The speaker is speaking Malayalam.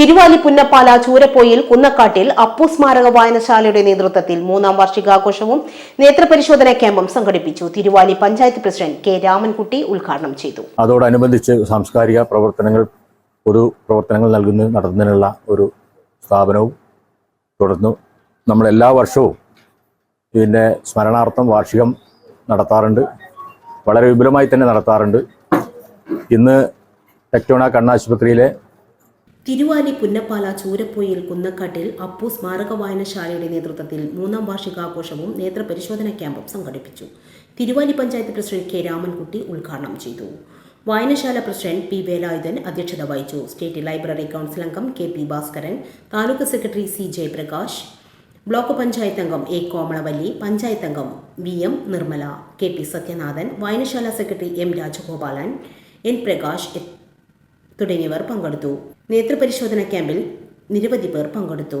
തിരുവാലി പുന്നപ്പാല ചൂരപ്പോയിൽ കുന്നക്കാട്ടിൽ അപ്പു സ്മാരക വായനശാലയുടെ നേതൃത്വത്തിൽ മൂന്നാം വാർഷികാഘോഷവും നേത്രപരിശോധന ക്യാമ്പും സംഘടിപ്പിച്ചു. തിരുവാലി പഞ്ചായത്ത് പ്രസിഡന്റ് കെ രാമൻകുട്ടി ഉദ്ഘാടനം ചെയ്തു. അതോടനുബന്ധിച്ച് സാംസ്കാരിക പ്രവർത്തനങ്ങൾ പൊതു പ്രവർത്തനങ്ങൾ നൽകുന്ന നടത്തുന്നതിനുള്ള ഒരു സ്ഥാപനവും തുടർന്നു. നമ്മൾ എല്ലാ വർഷവും ഇതിന്റെ സ്മരണാർത്ഥം വാർഷികം നടത്താറുണ്ട്. വളരെ വിപുലമായി തന്നെ നടത്താറുണ്ട്. ഇന്ന് ടെക്ടോണ കണ്ണാശുപത്രിയിലെ തിരുവാലി പുന്നപ്പാല ചൂരപ്പൊയിൽ കുന്നക്കാട്ടിൽ അപ്പു സ്മാരക വായനശാലയുടെ നേതൃത്വത്തിൽ മൂന്നാം വാർഷികാഘോഷവും നേത്രപരിശോധന ക്യാമ്പും സംഘടിപ്പിച്ചു. തിരുവാലി പഞ്ചായത്ത് പ്രസിഡന്റ് കെ രാമൻകുട്ടി ഉദ്ഘാടനം ചെയ്തു. വായനശാല പ്രസിഡന്റ് പി വേലായുധൻ അധ്യക്ഷത വഹിച്ചു. സ്റ്റേറ്റ് ലൈബ്രറി കൗൺസിൽ അംഗം K P Bhaskaran taluk secretary C Jayaprakash block panchayat അംഗം എ കോമളവല്ലി പഞ്ചായത്ത് അംഗം V M Nirmala K P Sathyanathan വായനശാല secretary M Rajagopalan N Prakash തുടങ്ങിയവർ പങ്കെടുത്തു. നേത്രപരിശോധന ക്യാമ്പിൽ നിരവധി പേർ പങ്കെടുത്തു.